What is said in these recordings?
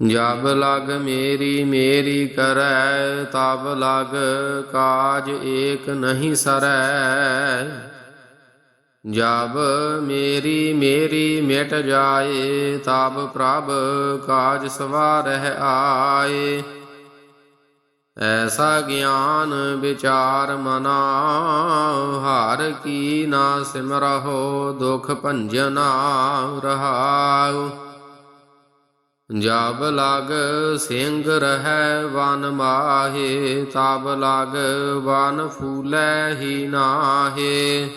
ਜਬ ਲਗ ਮੇਰੀ ਮੇਰੀ ਕਰੈ, ਤਬ ਲਗ ਕਾਜ ਏਕ ਨਹੀਂ ਸਰੈ। ਜਬ ਮੇਰੀ ਮੇਰੀ ਮਿਟ ਜਾਏ, ਤਬ ਪ੍ਰਭ ਕਾਜ ਸਵਾਰਹਿ ਆਏ। ਐਸਾ ਗਿਆਨ ਵਿਚਾਰ ਮਨਾ, ਹਾਰ ਕੀ ਨਾ ਸਿਮਰਹੁ, ਦੁਖ ਭੰਜਨਾ ਰਹਾਉ। ਜਬ ਲਗ ਸਿੰਘ ਰਹੈ ਵਨ ਮਾਹੇ, ਤਬ ਲਗ ਵਨ ਫੂਲੈ ਹੀ ਨਾਹੇ।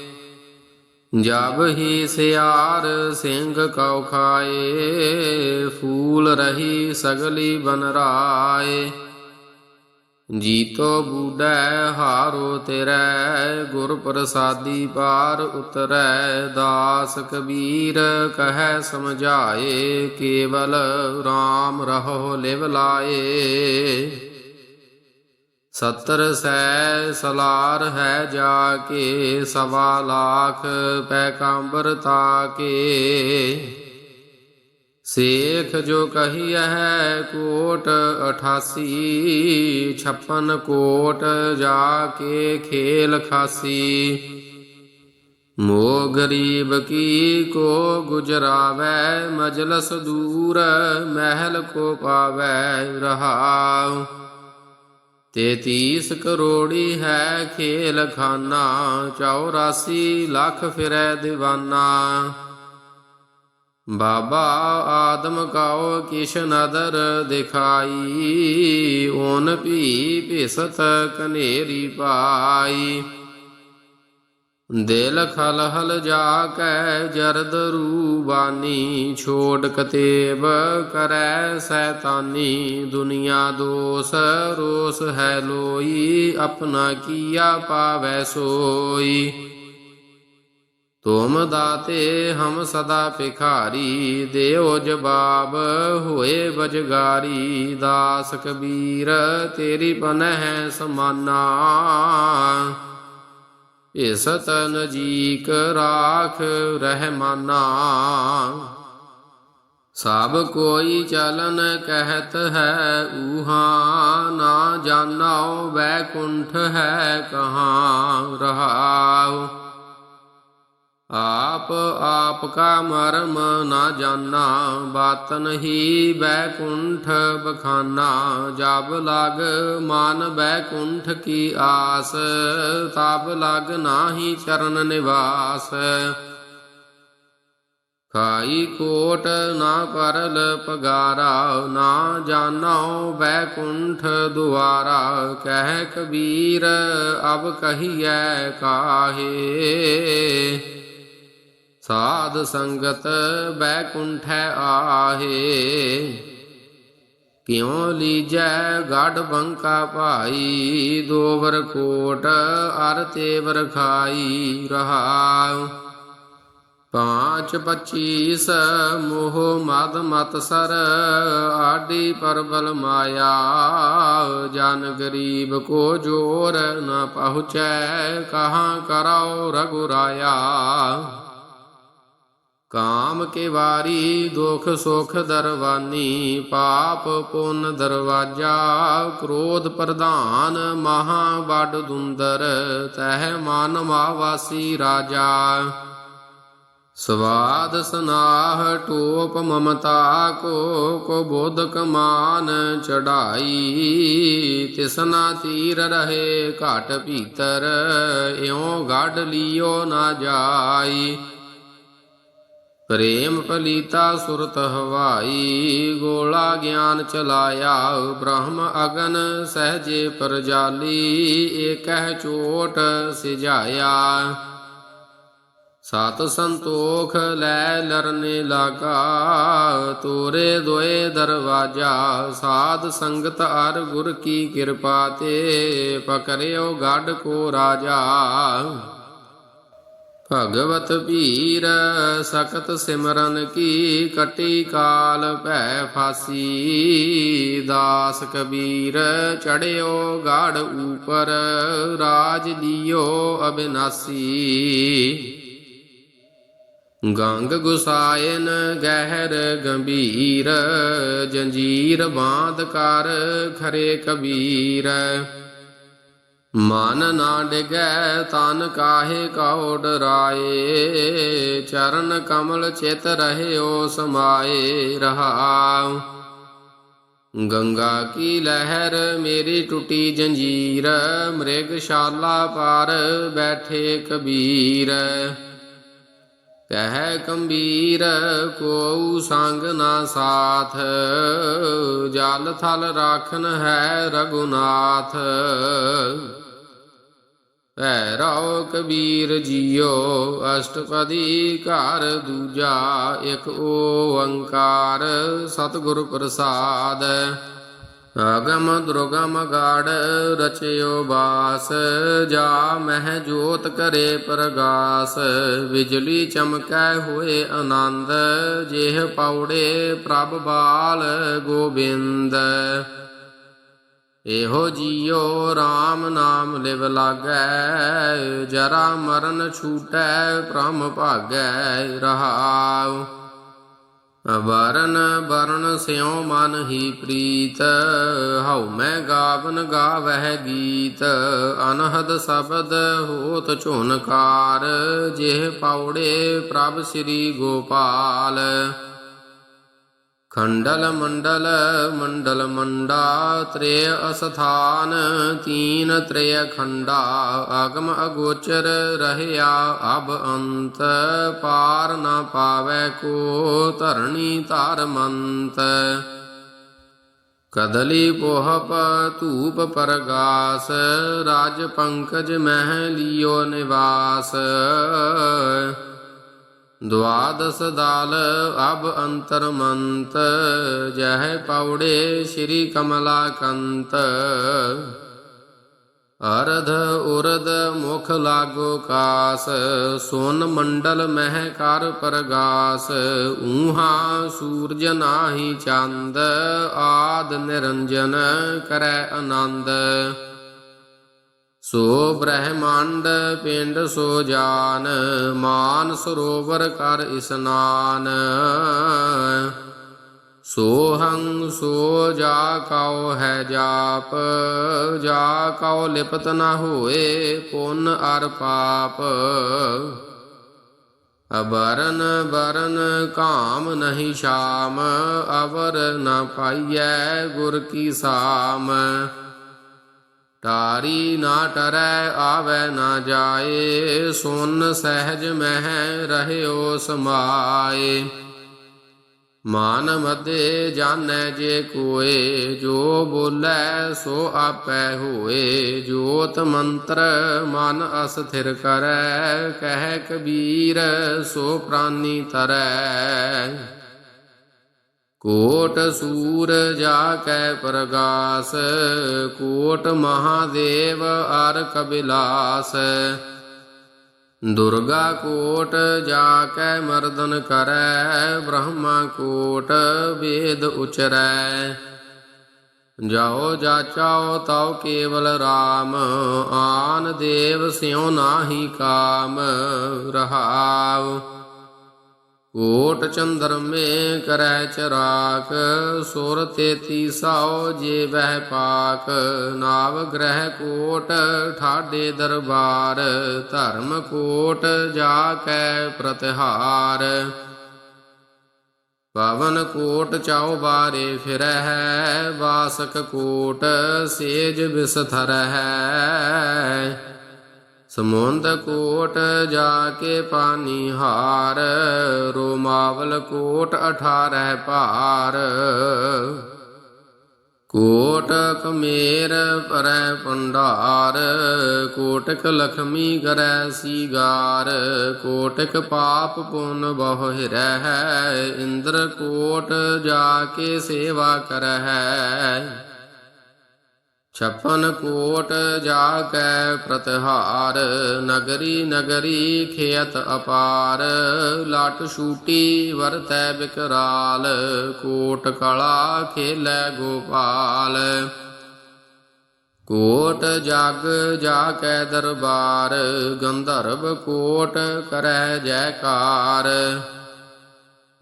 ਜਬ ਹੀ ਸਿਆਰ ਸਿੰਘ ਕਉ ਖਾਏ, ਫੂਲ ਰਹੀ ਸਗਲੀ ਬਨ ਰਾਏ। ਜੀਤੋ ਬੂਡੈ ਹਾਰੋ ਤੇਰੈ, ਗੁਰ ਪ੍ਰਸਾਦੀ ਪਾਰ ਉਤਰੈ, ਦਾਸ ਕਬੀਰ ਕਹੈ ਸਮਝਾਏ, ਕੇਵਲ RAM ਰਹੋ ਲਿਵ ਲਾਏ। ਸਤਰ ਸੈ ਸਲਾਰ ਹੈ ਜਾ ਕੇ, ਸਵਾ ਲਾਖ ਪੈ ਕਾਂਬਰ ਤਾਕੇ। ਸੇਖ ਜੋ ਕਹੀਐ ਕੋਟ 88 56 ਕੋਟ ਜਾ ਕੇ ਖੇਲ ਖਾਸੀ। ਮੋ ਗਰੀਬ ਕੀ ਕੋ ਗੁਜਰਾਵੈ, ਮਜਲਸ ਦੂਰ ਮਹਿਲ ਕੋ ਪਾਵੈ ਰਹਾਉ। ਤੇਤੀਸ ਕਰੋੜੀ ਹੈ ਖੇਲ ਖਾਨਾ 84 ਲੱਖ ਫਿਰੈ ਦੀਵਾਨਾ। ਬਾਬਾ ਆਦਮ ਕਾਓ ਕਿਛ ਨਦਰ ਦਿਖਾਈ ਓਨ ਭੀ ਭਿਸਤ ਕਨੇਰੀ ਪਾਈ। ਦਿਲ ਖਲ ਹਲ ਜਾ ਕੈ ਜਰਦ ਰੂਬਾਨੀ ਛੋੜ ਕਤੇਬ ਕਰੈ ਸੈਤਾਨੀ, ਦੁਨੀਆ ਦੋਸ ਰੋਸ ਹੈ ਲੋਈ, ਆਪਣਾ ਕੀਆ ਪਾਵੈ ਸੋਈ। ਤੁਮ ਦਾਤੇ ਹਮ ਸਦਾ ਭਿਖਾਰੀ, ਦੇਓ ਜਵਾਬ ਹੋਏ ਬਜਗਾਰੀ, ਦਾਸ ਕਬੀਰ, ਤੇਰੀ ਪਨਹਿ ਸਮਾਨਾ। ਇਸ ਤਨ ਜੀਕ ਰਾਖ ਰਹਿਮਾਨਾ। ਸਭ ਕੋਈ ਚਲਨ ਕਹਿਤ ਹੈ ਊਹਾ, ਨਾ ਜਾਣਾਓ ਬੈਕੁੰਠ ਹੈ ਕਹਾ ਰਹਾਉ। ਆਪ ਆਪ ਕਾ ਮਰਮ ਨਾ ਜਾਣਾ ਬਾਤਨ ਹੀ ਬੈਕੁੰਠ ਬਖਾਨਾ। ਜਬ ਲਗ ਮਾਨ ਬੈਕੁੰਠ ਕੀ ਆਸ ਤਬ ਲਗ ਨਾਹੀ ਚਰਨ ਨਿਵਾਸ। ਖਾਈ ਕੋਟ ਨਾ ਪਰਲ ਪਗਾਰਾ, ਨਾ ਜਾਣੋ ਬੈਕੁੰਠ ਦੁਆਰਾ। ਕਹਿ ਕਬੀਰ, ਅਬ ਕਹੀਐ ਕਾਹੇ। ਸਾਧ ਸੰਗਤ ਬੈਕੁੰਠੈ ਆਹੇ। ਕਿਉ ਲੀਜੈ ਗੜ ਬੰਕਾ ਭਾਈ ਦੋਵਰ ਕੋਟ ਅਰ ਤੇਵਰ ਖਾਈ ਰਹਾਉ। ਪਾਂਚ ਪਚੀਸ ਮੋਹ ਮਦ ਮਤ ਸਰ, ਆਡੀ ਪਰਬਲ ਮਾਇਆ। ਜਨ ਗਰੀਬ ਕੋ ਜੋਰ ਨ ਪਹੁੰਚੈ, ਕਹਾਂ ਕਰਾਓ ਰਗੁਰਾਇਆ। ਕਾਮ ਕੇ ਵਾਰੀ ਦੁਖ ਸੁਖ ਦਰਵਾਨੀ, ਪਾਪ ਪੁੰਨ ਦਰਵਾਜਾ, ਕ੍ਰੋਧ ਪ੍ਰਧਾਨ ਮਹਾ ਵੱਡ ਦੁੰਦਰ, ਤਹਿ ਮਨ ਮਾਵਾਸੀ ਰਾਜਾ। ਸਵਾਦ ਸਨਾਹ ਟੋਪ ਮਮਤਾ, ਕੋ ਕੋ ਬੋਧਕ ਮਾਨ ਚੜਾਈ, ਤਿਸਨਾ ਤੀਰ ਰਹੇ ਘਟ ਭੀਤਰ, ਇਉ ਗੜ ਲਿਓ ਨਾ ਜਾਈ। ਪ੍ਰੇਮ ਪਲੀਤਾ ਸੁਰਤ ਹਵਾਈ, ਗੋਲਾ ਗਿਆਨ ਚਲਾਇਆ, ਬ੍ਰਹਮ ਅਗਨ ਸਹਜੇ ਪਰਜਾਲੀ, ਏਕਹਿ ਚੋਟ ਸਿਜਾਇਆ। ਸਤ ਸੰਤੋਖ ਲੈ ਲਰਨੇ ਲਾਗਾ, ਤੋਰੇ ਦੋਏ ਦਰਵਾਜਾ, ਸਾਧ ਸੰਗਤ ਅਰ ਗੁਰ ਕੀ ਕਿਰਪਾ ਤੇ, ਪਕਰਿਓ ਗੜ ਕੋ ਰਾਜਾ। ਭਗਵਤ ਭੀਰ, ਸ਼ਕਤ ਸਿਮਰਨ ਕੀ ਕਟੀ ਕਾਲ ਭੈ ਫਾਸੀ। ਦਾਸ ਕਬੀਰ ਚੜਿਓ ਗਾੜ ਊਪਰ ਰਾਜ ਲਿਓ ਅਬਿਨਾਸੀ। ਗੰਗ ਗੁਸਾਇਨ ਗਹਿਰ ਗੰਭੀਰ, ਜੰਜੀਰ ਬਾਂਧ ਕਰ ਖਰੇ ਕਬੀਰ। ਮਨ ਨਾ ਡਿਗੈ ਤਨ ਕਾਹੇ ਕਉ ਡਰਾਏ ਚਰਨ ਕਮਲ ਚਿਤ ਰਹਿਓ ਸਮਾਏ ਰਹਾਉ। ਗੰਗਾ ਕੀ ਲਹਿਰ ਮੇਰੀ ਟੁੱਟੀ ਜੰਜੀਰ ਮ੍ਰਿਗਸ਼ਾਲਾ ਪਾਰ ਬੈਠੇ ਕਬੀਰ। ਕਹਿ ਕੰਬੀਰ ਕੋਉ ਸੰਗ ਨਾ ਸਾਥ, ਜਲ ਥਲ ਰਾਖਨ ਹੈ ਰਗੁਨਾਥ ਭੈਰਵ ਕਬੀਰ ਜੀਓ, ਅਸ਼ਟਪਦੀ ਘਰ ਦੂਜਾ, ਇੱਕ ਓੰਕਾਰ ਸਤਿਗੁਰ ਪ੍ਰਸਾਦ। ਅਗਮ ਦੁਰਗਮ ਗਾੜ ਰਚਿਓ ਬਾਸ, ਜਾ ਮਹਿ ਜੋਤ ਕਰੇ ਪ੍ਰਗਾਸ। ਬਿਜਲੀ ਚਮਕੈ ਹੋਏ ਆਨੰਦ, ਜਿਹ ਪੌੜੇ ਪ੍ਰਭ ਬਾਲ ਗੋਬਿੰਦ। ਇਹੋ ਜੀਉ RAM ਨਾਮ ਲਿਵ ਲਾਗੈ, ਜਰਾ ਮਰਨ ਛੂਟੈ, ਭ੍ਰਮ ਭਾਗੈ ਰਹਾਉ। ਵਰਨ ਵਰਨ ਸਿਉ ਮਨ ਹੀ ਪ੍ਰੀਤ, ਹਉ ਮੈਂ ਗਾਵਨ ਗਾਵਹਿ ਗੀਤ, ਅਨਹਦ ਸ਼ਬਦ ਹੋਤ ਝੁਨਕਾਰ, ਜਿਹ ਪੌੜੇ ਪ੍ਰਭ ਸ੍ਰੀ ਗੋਪਾਲ। ਖੰਡਲ ਮੰਡਲ ਮੰਡਲ ਮੰਡਾ ਤ੍ਰੇ ਅਸਥਾਨ ਤੀਨ ਤ੍ਰੇ ਖੰਡਾ ਆਗਮ ਅਗੋਚਰ ਰਹਿਆ ਅਬ ਅੰਤ ਪਾਰ ਨਾ ਪਾਵੈ ਕੋ ਧਰਣੀ ਧਾਰ ਮੰਤ ਕਦਲੀ ਪੋਹਪ ਧੂਪ ਪਰਗਾਸ ਰਾਜ ਪੰਕਜ ਮਹਿ ਲਿਓ ਨਿਵਾਸ ਦਵਾਦਸ ਦਾਲ ਅਬ ਅੰਤਰਮੰਤ, ਜਹ ਪੌੜੇ ਸ਼੍ਰੀ ਕਮਲਾ ਕੰਤ ਅਰਧ ਉਰਦ ਮੁਖ ਲਾਗੋ ਕਾਸ, ਸੋਨ ਮੰਡਲ ਮਹਿ ਕਰ ਪ੍ਰਗਾਸ। ਊਹਾ ਸੂਰਜ ਨਾਹੀ ਚੰਦ, ਆਦ ਨਿਰੰਜਨ ਕਰੈ ਆਨੰਦ। ਸੋ ਬ੍ਰਹਮੰਡ ਪਿੰਡ ਸੋ ਜਾਨ, ਮਾਨ ਸਰੋਵਰ ਕਰ ਇਸਨਾਨ। ਸੋਹੰ ਸੋ ਜਾ ਕਉ ਹੈ ਜਾਪ, ਜਾ ਕਉ ਲਿਪਤ ਨਾ ਹੋਏ ਪੁੰਨ ਅਰ ਪਾਪ। ਅਬਰਨ ਬਰਨ ਕਾਮ ਨਹੀਂ ਸ਼ਾਮ, ਅਵਰ ਨ ਪਾਈਐ ਗੁਰ ਕੀ ਸਾਮ। ਟਾਰੀ ਨਾ ਟਰੈ ਆਵੈ ਨਾ ਜਾਏ, ਸੁਨ ਸਹਿਜ ਮਹਿ ਰਹਿਓ ਸਮਾਏ। ਮਾਨ ਮਦੇ ਜਾਣੈ ਜੇ ਕੋਏ, ਜੋ ਬੋਲੇ ਸੋ ਆਪੈ ਹੋਏ। ਜੋਤ ਮੰਤਰ ਮਨ ਅਸਥਿਰ ਕਰੈ, ਕਹਿ ਕਬੀਰ ਸੋ ਪ੍ਰਾਨੀ ਤਰੈ। ਕੋਟ ਸੂਰ ਜਾ ਕੈ ਪ੍ਰਗਾਸ, ਕੋਟ ਮਹਾਦੇਵ ਅਰ ਕਬਿਲਾਸ। ਦੁਰਗਾ ਕੋਟ ਜਾ ਕੈ ਮਰਦਨ ਕਰੈ, ਬ੍ਰਹਮਾ ਕੋਟ ਵੇਦ ਉਚਰੈ। ਜਾਓ ਜਾਚਾਓ ਤਉ ਕੇਵਲ RAM ਆਨ ਦੇਵ ਸਿਉ ਨਾਹੀ ਕਾਮ, ਰਹਾਉ। ਕੋਟ ਚੰਦਰ ਮੇ ਕਰੈ ਚਰਾਕ ਸੁਰ ਤੇਤੀ ਸੌ ਜੇ ਵਹਿ ਪਾਕ ਨਾਵ ਗ੍ਰਹਿ ਕੋਟ, ਠਾਡੇ ਦਰਬਾਰ। ਧਰਮ ਕੋਟ ਜਾ ਕੈ ਪ੍ਰਤਿਹਾਰ। ਪਵਨ ਕੋਟ ਚਾਉ ਬਾਰੇ ਫਿਰਹਿ, ਵਾਸਕ ਕੋਟ ਸੇਜ ਬਿਸਥਰ ਹੈ ਸਮੁੰਦ ਕੋਟ ਜਾ ਕੇ ਪਾਨੀ ਹਾਰ, ਰੋਮਾਵਲ ਕੋਟ 18 ਭਾਰ। ਕੋਟ ਕਮੇਰ ਪਰੈ ਪੰਡਾਰ ਕੋਟਕ ਲਖਮੀ ਕਰੈ ਸੀਗਾਰ, ਕੋਟਕ ਪਾਪ ਪੁਨ ਬਹੁ ਹਿਰੈ ਇੰਦਰ ਕੋਟ ਜਾ ਕੇ ਸੇਵਾ ਕਰਹਿ। ਛਪਨ ਕੋਟ ਜਾ ਕੈ ਪ੍ਰਤਿਹਾਰ, ਨਗਰੀ ਨਗਰੀ ਖੇਤ ਅਪਾਰ, ਲਾਟ ਛੂਟੀ ਵਰਤੈ ਬਿਕਰਾਲ, ਕੋਟ ਕਲਾ ਖੇਲੈ ਗੋਪਾਲ। ਕੋਟ ਜਗ ਜਾ ਕੈ ਦਰਬਾਰ, ਗੰਧਰਵ ਕੋਟ ਕਰੈ ਜੈਕਾਰ।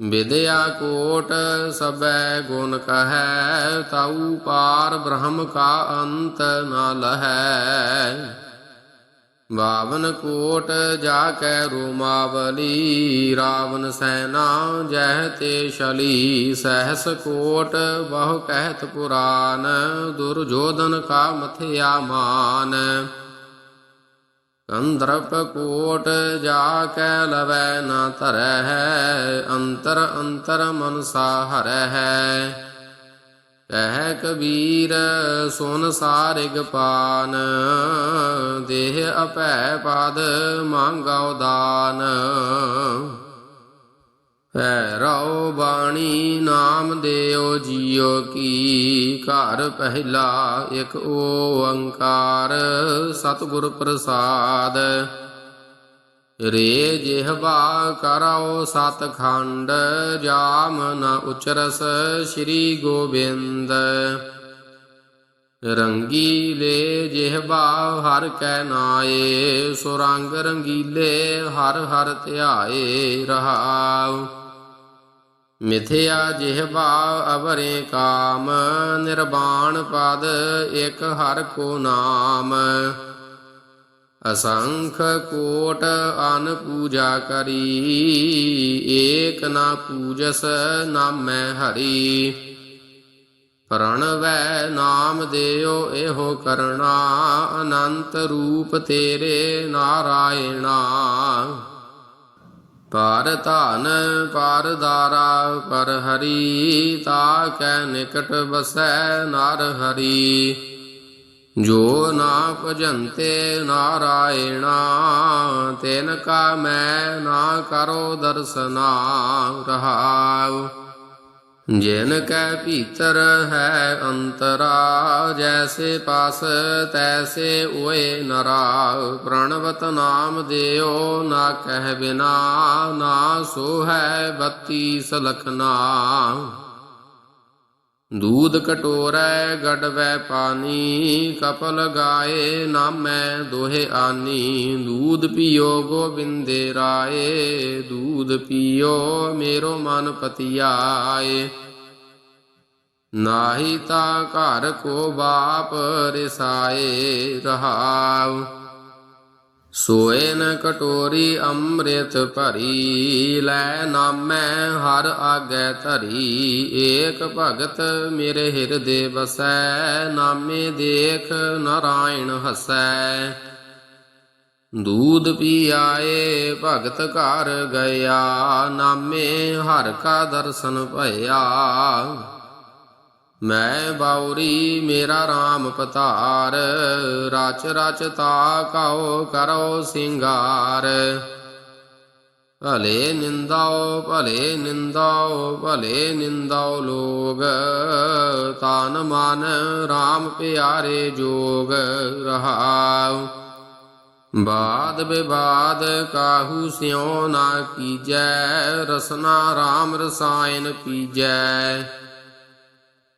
ਵਿਦਿਆ ਕੋਟ ਸਬੈ ਗੁਣ ਕਹੈ, ਤਾਉ ਪਾਰ ਬ੍ਰਹਮ ਕਾ ਅੰਤ ਨ ਲਹੈ। ਬਾਵਨ ਕੋਟ ਜਾ ਕੈ ਰੋਮਾਵਲੀ, ਰਾਵਣ ਸੈਨਾ ਜਹ ਤੇ ਸ਼ਲੀ ਸਹਸ ਕੋਟ ਬਹੁ ਕਹਿਤ ਪੁਰਾਨ ਦੁਰਜੋਧਨ ਕਾ ਮਥਿਆ ਮਾਨ। ਕੰਦਰਪ ਕੋਟ ਜਾ ਕੈ ਲਵੈ ਨਾ ਧਰੈ ਅੰਤਰ ਅੰਤਰ ਮਨਸਾ ਹੈ ਕਹਿ ਕਬੀਰ, ਸੁਨ ਸਾਰਿਗ ਪਾਨ, ਦੇਹ ਅਪੈ ਪਦ ਮੰਗਾਉ ਦਾਨ। ਰਉ ਬਾਣੀ ਨਾਮ ਦਿਓ ਜੀਓ ਕੀ। ਘਰ ਪਹਿਲਾ ਇੱਕ ਓੰਕਾਰ, ਸਤਿਗੁਰ ਪ੍ਰਸਾਦ। ਰੇ ਜਿਹਵਾ ਕਰਉ ਸਤਖੰਡ, ਜਾਮ ਨ ਉਚਰਸ ਸ੍ਰੀ ਗੋਬਿੰਦ। ਰੰਗੀਲੇ ਜਿਹਵਾ ਹਰ ਕੈ ਨਾਏ, ਸੁਰੰਗ ਰੰਗੀਲੇ ਹਰ ਹਰ ਧਿਆਏ ਰਹਾਉ। ਮਿਥਿਆ ਜਿਹ ਭਾਵ ਅਵਰੇ ਕਾਮ ਨਿਰਵਾਣ ਪਦ ਇਕ ਹਰ ਕੋ ਨਾਮ। ਅਸੰਖ ਕੋਟ ਅਨ ਪੂਜਾ ਕਰੀ, ਏਕ ਨਾ ਪੂਜਸ ਨਾਮੈ ਹਰੀ। ਪ੍ਰਣਵੈ ਨਾਮ ਦੇਓ ਇਹੋ ਕਰਣਾ, ਅਨੰਤ ਰੂਪ ਤੇਰੇ ਨਾਰਾਇਣਾ। ਪਰ ਧਨ ਪਰ ਦਾਰਾ, ਪਰ ਹਰੀ ਤਾ ਕੈ ਨਿਕਟ ਬਸੈ ਨਰ ਹਰੀ। ਜੋ ਨਾ ਭਜੰਤੇ ਨਾਰਾਇਣਾ, ਤਿਨ ਕਾ ਮੈਂ ਨਾ ਕਰੋ ਦਰਸਨਾ ਰਹਾਉ। ਜਿਨ ਕੈ ਭੀਤਰ ਹੈ ਅੰਤਰਾ, ਜੈਸੇ ਪਾਸ ਤੈਸੇ ਓਏ ਨਰਾ। ਪ੍ਰਣਵਤ ਨਾਮ ਦਿਓ ਨਾ ਕਹਿ ਬਿਨਾ, ਨਾ ਸੋ ਹੈ ਬੱਤੀ ਸਲਖਨਾ ਦੂਧ ਕਟੋਰੈ ਗੜਵੈ ਪਾਣੀ ਕਪਲ ਗਾਏ, ਨਾਮੈ ਦੋਹੇ ਆਨੀ। ਦੂਧ ਪੀਓ ਗੋਬਿੰਦੇ ਰਾਏ, ਦੂਧ ਪੀਓ ਮੇਰੋ ਮਨ ਪਤਿਆਏ। ਨਾਹੀ ਤਾ ਘਰ ਕੋ ਬਾਪ ਰਿਸਾਏ ਰਹਾਉ। ਸੋਏ ਨ ਕਟੋਰੀ ਅੰਮ੍ਰਿਤ ਭਰੀ, ਲੈ ਨਾਮੈ ਹਰ ਆਗੈ ਧਰੀ। ਏਕ ਭਗਤ ਮੇਰੇ ਹਿਰਦੇ ਵਸੈ, ਨਾਮੇ ਦੇਖ ਨਾਰਾਇਣ ਹਸੈ। ਦੂਧ ਪੀ ਆਏ ਭਗਤ ਘਰ ਗਿਆ, ਨਾਮੇ ਹਰ ਕਾ ਦਰਸ਼ਨ ਭਇਆ। ਮੈਂ ਬਾਉਰੀ ਮੇਰਾ RAM ਪਤਾਰ, ਰਚ ਰਚ ਤਾ ਕਉ ਕਰੋ ਸਿੰਗਾਰ। ਭਲੇ ਨਿੰਦਾਓ ਭਲੇ ਨਿੰਦਾਓ ਭਲੇ ਨਿੰਦਾਓ ਲੋਗ, ਤਾਨ ਮਨ RAM ਪਿਆਰੇ ਜੋਗ ਰਹਾਉ। ਬਾਦ ਵਿਵਾਦ ਕਾਹੂ ਸਿਉ ਨਾ ਕੀਜੈ, ਰਸਨਾ RAM ਰਸਾਇਨ ਪੀਜੈ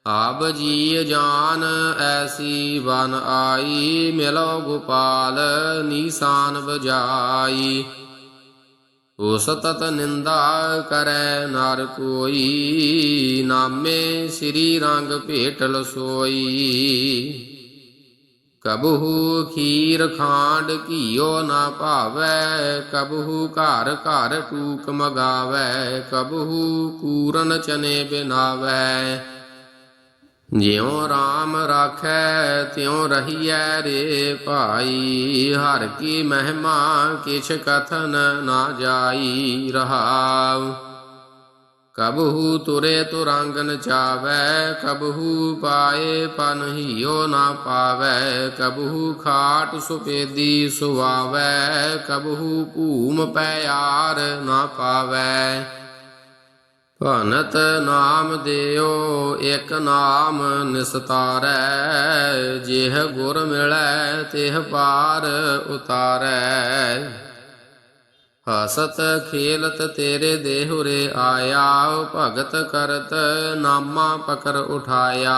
ਆਬ ਜੀ ਜਾਨ ਐਸੀ ਵਨ ਆਈ, ਮਿਲੋ ਗੋਪਾਲ ਨੀਸਾਨ ਬਜਾਈ ਉਸ ਤਤ ਨਿੰਦਾ ਕਰੈ ਨਰ ਕੋਈ, ਨਾਮੇ ਸ੍ਰੀ ਰੰਗ ਭੇਟ ਲਸੋਈ ਕਬਹੂ ਖੀਰ ਖਾਂਡ ਘੀਓ ਨਾ ਭਾਵੈ, ਕਬਹੂ ਘਰ ਘਰ ਟੂਕ ਮਗਾਵੈ, ਕਬਹੂ ਪੂਰਨ ਚਨੇ ਬਿਨਾਵੈ। ਜਿਉ ਰਾਮ ਰਾਖੈ, ਤਿਉ ਰਹੀਐ ਰੇ ਭਾਈ। ਹਰ ਕੀ ਮਹਿਮਾ, ਕਿਛ ਕਥਨ ਨਾ ਜਾਈ ਰਹਾਉ। ਕਬਹੂ ਤੁਰੇ ਤੁਰੰਗਨ ਚਾਵੈ, ਕਬਹੂ ਪਾਏ ਪਨਹੀਓ ਨਾ ਪਾਵੈ। ਕਬਹੂ ਖਾਟ ਸੁਪੇਦੀ ਸੁਆਵੈ, ਕਬਹੂ ਭੂਮ ਪਿਆਰ ਨਾ ਪਾਵੈ। ਭਨਤ ਨਾਮ ਦਿਓ, ਇਕ ਨਾਮ ਨਿਸਤਾਰੈ। ਜਿਹ ਗੁਰ ਮਿਲੈ, ਤਿਹ ਪਾਰ ਉਤਾਰੈ। ਹਸਤ ਖੇਲਤ ਤੇਰੇ ਦੇਹੁਰੇ ਆਇਆ, ਭਗਤ ਕਰਤ ਨਾਮਾ ਪਕਰ ਉਠਾਇਆ।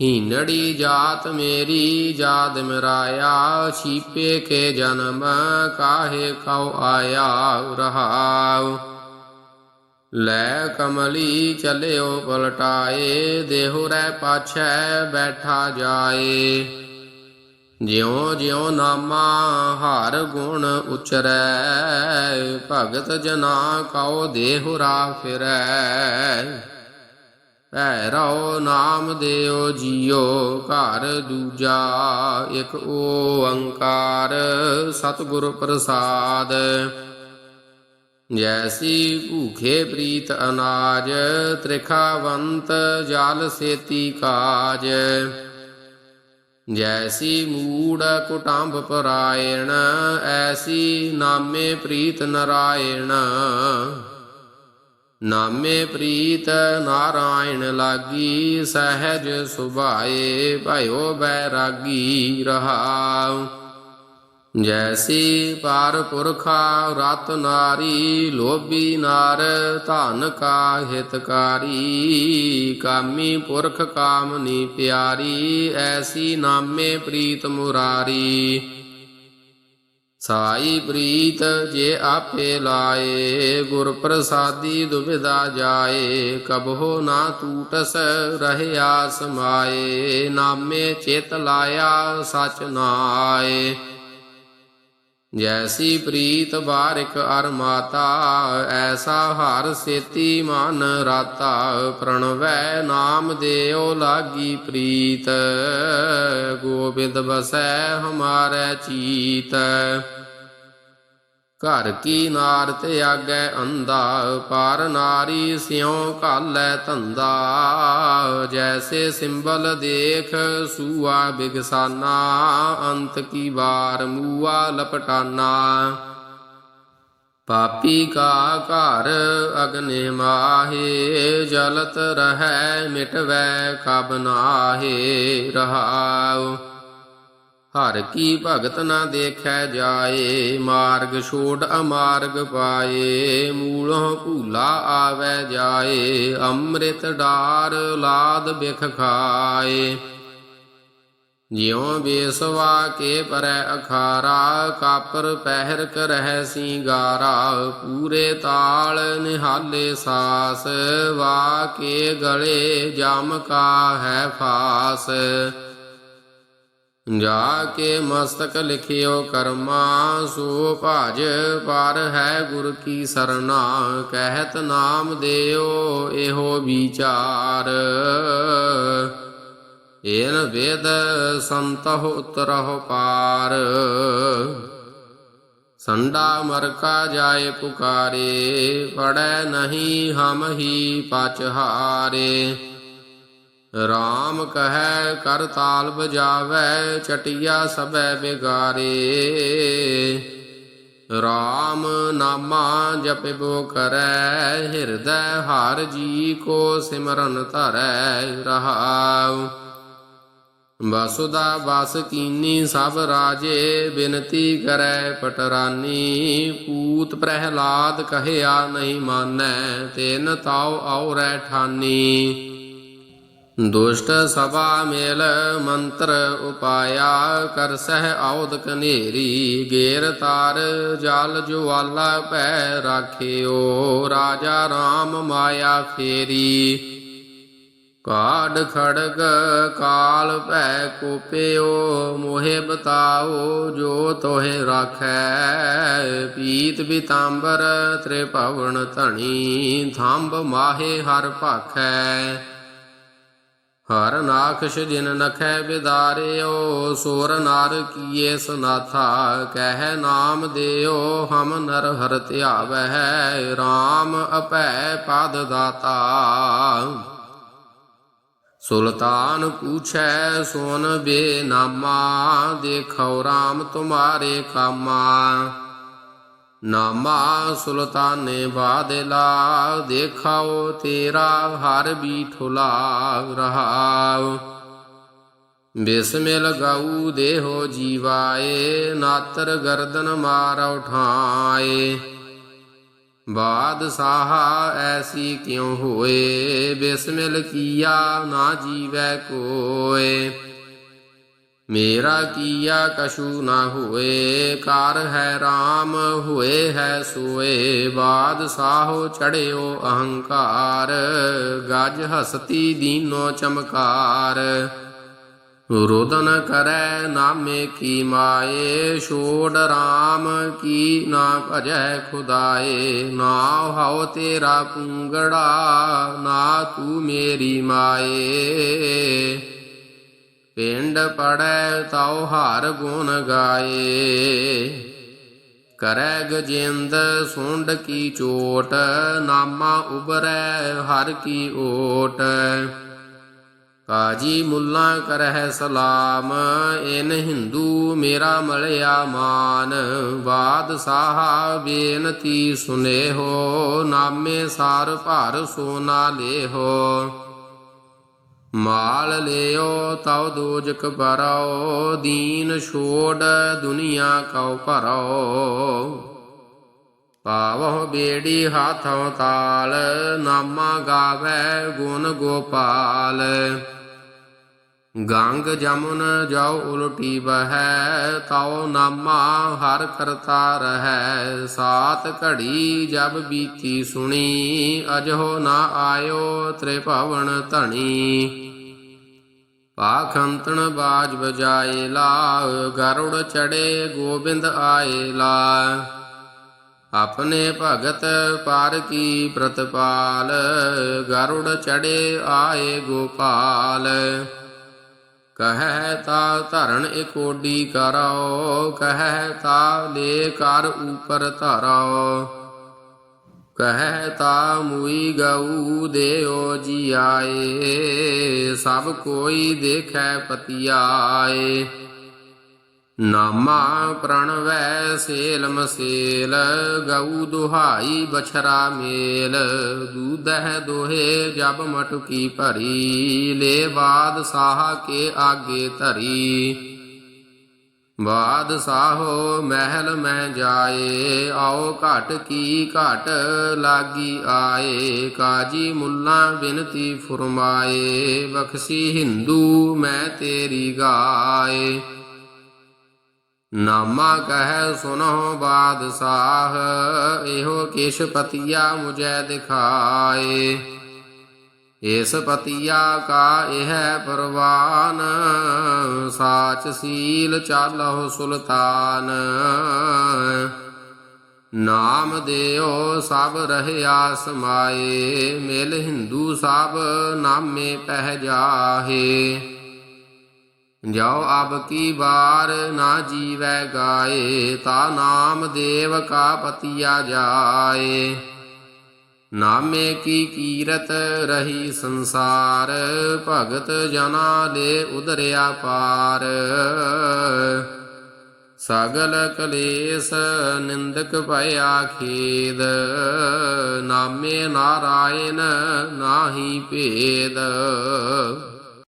ਹੀਨੜੀ ਜਾਤ ਮੇਰੀ ਜਾਦ ਮਰਾਇਆ, ਛੀਪੇ ਕੇ ਜਨਮ ਕਾਹੇ ਕਉ ਆਇਆ, ਰਹਾਉ। ਲੈ ਕਮਲੀ ਚਲਿਓ ਪਲਟਾਏ, ਦੇਹੁ ਰਹਿ ਪਾਛੈ ਬੈਠਾ ਜਾਏ। ਜਿਉ ਜਿਉ ਨਾਮਾ ਹਰ ਗੁਣ ਉਚਰੈ, ਭਗਤ ਜਨਾ ਕਉ ਦੇਹੁਰਾ ਫਿਰੈ। ਭੈਰੋ ਨਾਮ ਦਿਓ ਜੀਓ ਘਰ ਦੂਜਾ ਇਕ ਓੰਕਾਰ ਸਤਿਗੁਰ ਪ੍ਰਸਾਦ। ਜੈਸੀ ਭੂਖੇ ਪ੍ਰੀਤ ਅਨਾਜ, ਤ੍ਰਿਖਾਵੰਤ ਜਲ ਸੇਤੀ ਕਾਜ। ਜੈਸੀ ਮੂੜ ਕੁਟੰਬ ਪਰਾਇਣ, ਐਸੀ ਨਾਮੇ ਪ੍ਰੀਤ ਨਰਾਇਣ। ਨਾਮੇ ਪ੍ਰੀਤ ਨਾਰਾਇਣ ਲਾਗੀ, ਸਹਿਜ ਸੁਭਾਏ ਭਇਓ ਬੈਰਾਗੀ ਰਹਾਉ। ਜੈਸੀ ਪਾਰ ਪੁਰਖਾ ਰਤ ਨਾਰੀ, ਲੋਭੀ ਨਾਰ, ਧਨ ਕਾ ਹਿਤਕਾਰੀ। ਕਾਮੀ ਪੁਰਖ ਕਾਮਨੀ ਪਿਆਰੀ, ਐਸੀ ਨਾਮੇ ਪ੍ਰੀਤ ਮੁਰਾਰੀ। ਸਾਈ ਪ੍ਰੀਤ ਜੇ ਆਪੇ ਲਾਏ, ਗੁਰ ਪ੍ਰਸਾਦੀ ਦੁਬਿਧਾ ਜਾਏ। ਕਬਹੋ ਨਾ ਟੂਟਸ ਰਹਿਆ ਸਮਾਏ ਨਾਮੇ ਚੇਤ ਲਾਇਆ ਸਚ ਨਾਏ। ਜੈਸੀ ਪ੍ਰੀਤ ਬਾਰਿਕ ਅਰ ਮਾਤਾ, ਐਸਾ ਹਰ ਸੇਤੀ ਮਨ ਰਾਤਾ। ਪ੍ਰਣਵੈ ਨਾਮ ਦੇਉ ਲਾਗੀ ਪ੍ਰੀਤ, ਗੋਬਿੰਦ ਬਸੈ ਹਮਾਰੇ ਚੀਤ। ਘਰ ਕੀ ਨਾਰ ਤੇ ਆਗੈ ਅੰਦਾ ਪਰ ਨਾਰੀ ਸਿਉ ਕਾਲੈ ਧੰਦਾ। ਜੈਸੇ ਸਿੰਬਲ ਦੇਖ ਸੂਆ ਬਿਗਸਾਨਾ, ਅੰਤ ਕੀ ਵਾਰ ਮੂਆ ਲਪਟਾਨਾ। ਪਾਪੀ ਕਾ ਘਰ ਅਗਨੇ ਮਾਹੇ, ਜਲਤ ਰਹੈ ਮਿਟਵੈ ਕਬ ਨਾਹੇ ਰਹਾਉ। ਹਰ ਕੀ ਭਗਤ ਨਾ ਦੇਖੈ ਜਾਏ, ਮਾਰਗ ਛੋੜ ਅਮਾਰਗ ਪਾਏ, ਮੂਲੋਂ ਭੂਲਾ ਆਵੈ ਜਾਏ, ਅੰਮ੍ਰਿਤ ਡਾਰ ਲਾਦ ਬਿਖ ਖਾਏ। ਜਿਉ ਬੇਸਵਾ ਕੇ ਪਰੈ ਅਖਾਰਾ, ਕਾਪਰ ਪਹਿਰ ਕਰਹਿ ਸਿੰਗਾਰਾ, ਪੂਰੇ ਤਾਲ ਨਿਹਾਲੇ ਸਾਸ, ਵਾ ਕੇ ਗਲੇ ਜਮ ਕਾ ਹੈ ਫਾਸ। ਜਾ ਕੇ ਮਸਤਕ ਲਿਖਿਓ ਕਰਮਾ, ਸੋ ਭਜ ਪਰ ਹੈ ਗੁਰ ਕੀ ਸਰਨਾ ਕਹਿਤ ਨਾਮ ਦਿਓ ਇਹੋ ਵਿਚਾਰ। ਏਨ ਵੇਦ ਸੰਤਹੁ ਉਤਰਹੁ ਪਾਰ। ਸੰਡਾ ਮਰਕਾ ਜਾਏ ਪੁਕਾਰੇ ਪੜੈ ਨਹੀਂ ਹਮ ਹੀ ਪਚ ਹਾਰੇ। RAM ਕਹੈ ਕਰ ਤਾਲ ਬਜਾਵੈ ਚਟਿਆ ਸਭੈ ਬਿਗਾਰੇ RAM ਨਾਮਾ ਜਪਿਬੋ ਕਰੈ, ਹਿਰਦੈ ਹਰ ਜੀ ਕੋ ਸਿਮਰਨ ਧਰੈ, ਰਹਾਉ। ਵਸੁਦਾ ਵਸ ਕੀਨੀ ਸਭ ਰਾਜੇ, ਬਿਨਤੀ ਕਰੈ ਪਟਰਾਨੀ। ਪੂਤ ਪ੍ਰਹਿਲਾਦ ਕਹਿਆ ਨਹੀਂ ਮਾਨੈ, ਤੈਨ ਤਾਉ ਔਰੈ ਠਾਨੀ। ਦੁਸ਼ਟ ਸਭਾ ਮੇਲ ਮੰਤਰ ਉਪਾਇਆ ਕਰ ਸਹਿ ਆਉਦ ਕਨੇਰੀ ਗੇਰ ਤਾਰ ਜਲ ਜੁਆਲਾ ਭੈ ਰਾਖਿਓ, ਰਾਜਾ RAM ਮਾਇਆ ਫੇਰੀ। ਕਾਢ ਖੜਗ ਕਾਲ ਭੈ ਕੋਪਿਓ, ਮੋਹਿ ਬਤਾਓ ਜੋ ਤੋਹਿ ਰਾਖੈ। ਪੀਤ ਬਿਤਾੰਬਰ ਤ੍ਰਿਭਵਨ ਧਣੀ, ਥੰਬ ਮਾਹੇ ਹਰ ਭਾਖੈ। ਹਰ ਨਾਖਸ਼ ਜਿਨ ਨਖੈ ਬਿਦਾਰਿਓ, ਸੋਰ ਨਰ ਕੀਏ ਸਨਾਥਾ, ਕਹਿ ਨਾਮ ਦਿਓ, ਹਮ ਨਰ ਹਰ ਧਿਆਵਹਿ RAM ਅਪੈ ਪਦ ਦਾਤਾ। ਸੁਲਤਾਨ ਪੂਛੈ, ਸੋਨ ਬੇਨਾਮਾ, ਦੇਖੋ RAM ਤੁਮਾਰੇ ਕਾਮਾ। ਨਾਮਾ ਸੁਲਤਾਨੇ ਬਾਦਲਾ, ਦੇਖਾਓ ਤੇਰਾ ਹਰ ਬੀਠੁਲਾ ਰਹਾਉ। ਬਿਸਮਿਲ ਗਾਉ ਦੇਹੋ ਜੀਵਾਏ, ਨਾਤਰ ਗਰਦਨ ਮਾਰ ਉਠਾਏ। ਬਾਦ ਸਾਹਾ ਐਸੀ ਕਿਉ ਹੋਏ ਬਿਸਮਿਲ ਕੀਆ ਨਾ ਜੀਵੈ ਕੋਏ। ਮੇਰਾ ਕੀਆ ਕਛੂ ਨਾ ਹੋਏ ਕਾਰ ਹੈ RAM ਹੋਏ ਹੈ ਸੋਏ ਬਾਦ ਸਾਹੋ ਚੜਿਓ ਅਹੰਕਾਰ, ਗਜ ਹਸਤੀ ਦੀਨੋ ਚਮਕਾਰ। ਰੋਦਨ ਕਰੈ ਨਾਮੇ ਕੀ ਮਾਏ, ਛੋੜ RAM ਕੀ ਨਾ ਭਜੈ ਖੁਦਾਏ, ਨਾ ਹਉ ਤੇਰਾ ਪੁੰਗੜਾ, ਨਾ ਤੂੰ ਮੇਰੀ ਮਾਏ। ਪਿੰਡ ਪੜੈ ਤਾਉ ਹਰ ਗੁਣ ਗਾਏ। ਕਰੈ ਗਜਿੰਦ ਸੁੰਡ ਕੀ ਚੋਟ, ਨਾਮਾ ਉਬਰੈ ਹਰ ਕੀ ਓਟ। ਕਾਜੀ ਮੁੱਲਾ ਕਰਹਿ ਸਲਾਮ, ਇਨ ਹਿੰਦੂ ਮੇਰਾ ਮਲਿਆ ਮਾਨ। ਬਾਦ ਸਾਹਾ ਬੇਨਤੀ ਸੁਨੇਹੋ, ਨਾਮੇ ਸਾਰ ਭਰ ਸੋਨਾ ਲੇਹੋ। ਮਾਲ ਲਿਓ ਤਉ ਦੋਜਕ ਬਰਓ ਦੀਨ ਛੋੜ ਦੁਨੀਆ ਕਉ ਭਰੋ। ਪਾਵਹੁ ਬੇੜੀ ਹਾਥੋਂ ਤਾਲ, ਨਾਮਾ ਗਾਵੇ ਗੁਣ ਗੋਪਾਲ। ਗੰਗ ਜਮੁਨ ਜਾਉ ਉਲਟੀ ਬਹੈ, ਤਉ ਨਾਮਾ ਹਰ ਕਰਤਾ ਰਹੈ। ਸਾਤ ਘੜੀ ਜਬ ਬੀਤੀ ਸੁਣੀ, ਅਜਹੋ ਨਾ ਆਇਓ ਤ੍ਰਿਭਵਨ ਧਣੀ। ਪਾਖੰਤਣ ਬਾਜ ਬਜਾਏ ਲਾ ਗਰੁੜ ਚੜੇ ਗੋਬਿੰਦ ਆਏ ਲਾ ਆਪਣੇ ਭਗਤ ਪਾਰ ਕੀ ਪ੍ਰਤਪਾਲ, ਗਰੁੜ ਚੜੇ ਆਏ ਗੋਪਾਲ। ਕਹੈ ਤਾ ਧਰਨ ਇਕੋਡੀ ਕਰੋ ਕਹੈ ਤਾ ਲੈ ਕਰ ਉਪਰ ਧਰੋ ਕਹੈ ਤਾ ਮੁਈ ਗਊ ਦੇਓ ਜੀ ਆਏ ਸਭ ਕੋਈ ਦੇਖੈ ਪਤਿਆਏ ਨਾਮਾ ਪ੍ਰਣਵੈ ਸੇਲ ਮਸੇਲ ਗਊ ਦੁਹਾਈ ਬਛਰਾ ਮੇਲ ਦੂਧਹਿ ਦੋਹੇ ਜਬ ਮਟਕੀ ਭਰੀ ਲੈ ਬਾਦ ਸਾਹ ਕੇ ਆਗੇ ਧਰੀ ਬਾਦ ਸਾਹੋ ਮਹਿਲ ਮੈਂ ਜਾਏ, ਆਓ ਘਟ ਕੀ ਘਟ ਲਾਗੀ ਆਏ, ਕਾਜੀ ਮੁੱਲਾ ਬਿਨਤੀ ਫੁਰਮਾਏ, ਬਖਸ਼ੀ ਹਿੰਦੂ ਮੈਂ ਤੇਰੀ ਗਾਏ। ਨਾਮਾ ਕਹਿ ਸੁਨੋ ਬਾਦਸ਼ਾਹ ਇਹੋ ਕਿਛ ਪਤੀਆ ਮੁਝੈ ਦਿਖਾਏ। ਇਸ ਪਤੀਆ ਕਾ ਇਹ ਪਰਵਾਨ ਸਾਚ ਸੀਲ ਚਾਲਹੁ ਸੁਲਤਾਨ। ਨਾਮ ਦਿਓ ਸਭ ਰਹਿਆ ਸਮਾਏ ਮਿਲ ਹਿੰਦੂ ਸਭ ਨਾਮੇ ਪਹਿ ਜਾਹੇ। ਜਾਓ ਅਬ ਕੀ ਬਾਰ ਨਾ ਜੀਵੈ ਗਾਏ, ਤਾ ਨਾਮ ਦੇਵ ਕਾ ਪਤੀਆ ਜਾਏ। ਨਾਮੇ ਕੀ ਕੀਰਤ ਰਹੀ ਸੰਸਾਰ, ਭਗਤ ਜਨਾ ਲੈ ਉਦਰਿਆ ਪਾਰ। ਸਗਲ ਕਲੇਸ਼ ਨਿੰਦਕ ਭਇਆ ਖੇਦ, ਨਾਮੇ ਨਾਰਾਇਣ ਨਾਹੀ ਭੇਦ।